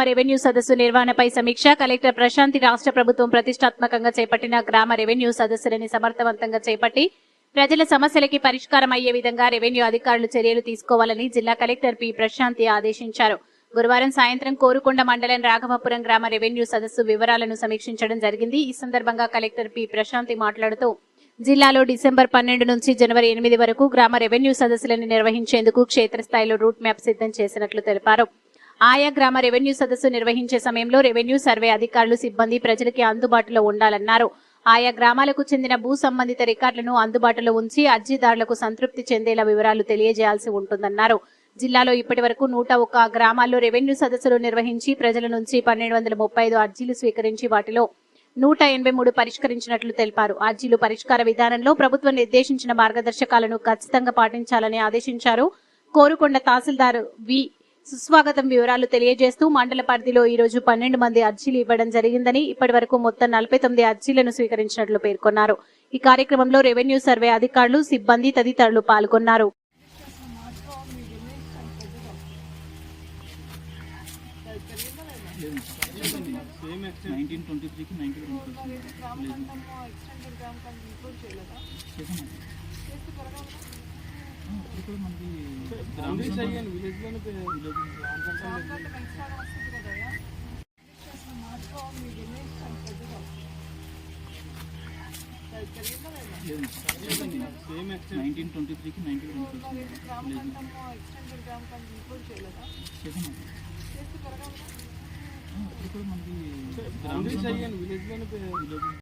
గ్రామ రెవెన్యూ సదస్సు నిర్వహణపై సమీక్ష. కలెక్టర్ ప్రశాంతి రాష్ట్ర ప్రభుత్వం ప్రతిష్టాత్మకంగా చేపట్టిన గ్రామ రెవెన్యూ సదస్సులని సమర్థవంతంగా చేపట్టి ప్రజల సమస్యలకి పరిష్కారం అయ్యే విధంగా రెవెన్యూ అధికారులు చర్యలు తీసుకోవాలని జిల్లా కలెక్టర్ పి. ప్రశాంతి ఆదేశించారు. గురువారం సాయంత్రం కోరుకొండ మండలం రాఘవపురం గ్రామ రెవెన్యూ సదస్సు వివరాలను సమీక్షించడం జరిగింది. ఈ సందర్భంగా కలెక్టర్ పి. ప్రశాంతి మాట్లాడుతూ జిల్లాలో డిసెంబర్ పన్నెండు నుంచి జనవరి ఎనిమిది వరకు గ్రామ రెవెన్యూ సదస్సులను నిర్వహించేందుకు క్షేత్రస్థాయిలో రూట్ మ్యాప్ సిద్ధం చేసినట్లు తెలిపారు. ఆయా గ్రామ రెవెన్యూ సదస్సు నిర్వహించే సమయంలో రెవెన్యూ సర్వే అధికారులు సిబ్బంది ప్రజలకి అందుబాటులో ఉండాలన్నారు. ఆయా గ్రామాలకు చెందిన భూ సంబంధిత రికార్డులను అందుబాటులో ఉంచి అర్జీదారులకు సంతృప్తి చెందేలా వివరాలు తెలియజేయాల్సి ఉంటుందన్నారు. జిల్లాలో ఇప్పటి వరకు నూట ఒక్క గ్రామాల్లో రెవెన్యూ సదస్సులు నిర్వహించి ప్రజల నుంచి పన్నెండు వందల ముప్పై ఐదు అర్జీలు స్వీకరించి వాటిలో నూట ఎనభై మూడు పరిష్కరించినట్లు తెలిపారు. అర్జీలు పరిష్కార విధానంలో ప్రభుత్వం నిర్దేశించిన మార్గదర్శకాలను ఖచ్చితంగా పాటించాలని ఆదేశించారు. కోరుకొండ తహసీల్దార్ వి. సుస్వాగతం వివరాలు తెలియజేస్తూ మండల పరిధిలో ఈ రోజు పన్నెండు మంది అర్జీలు ఇవ్వడం జరిగిందని ఇప్పటి వరకు మొత్తం నలభై తొమ్మిది అర్జీలను స్వీకరించినట్లు పేర్కొన్నారు. ఈ కార్యక్రమంలో రెవెన్యూ సర్వే అధికారులు సిబ్బంది తదితరులు పాల్గొన్నారు. నైన్టీన్ మనకి నైన్టీన్ ట్వంటీ త్రీకి నైన్టీన్ ట్వంటీ ఇప్పుడు మనకి గ్రామ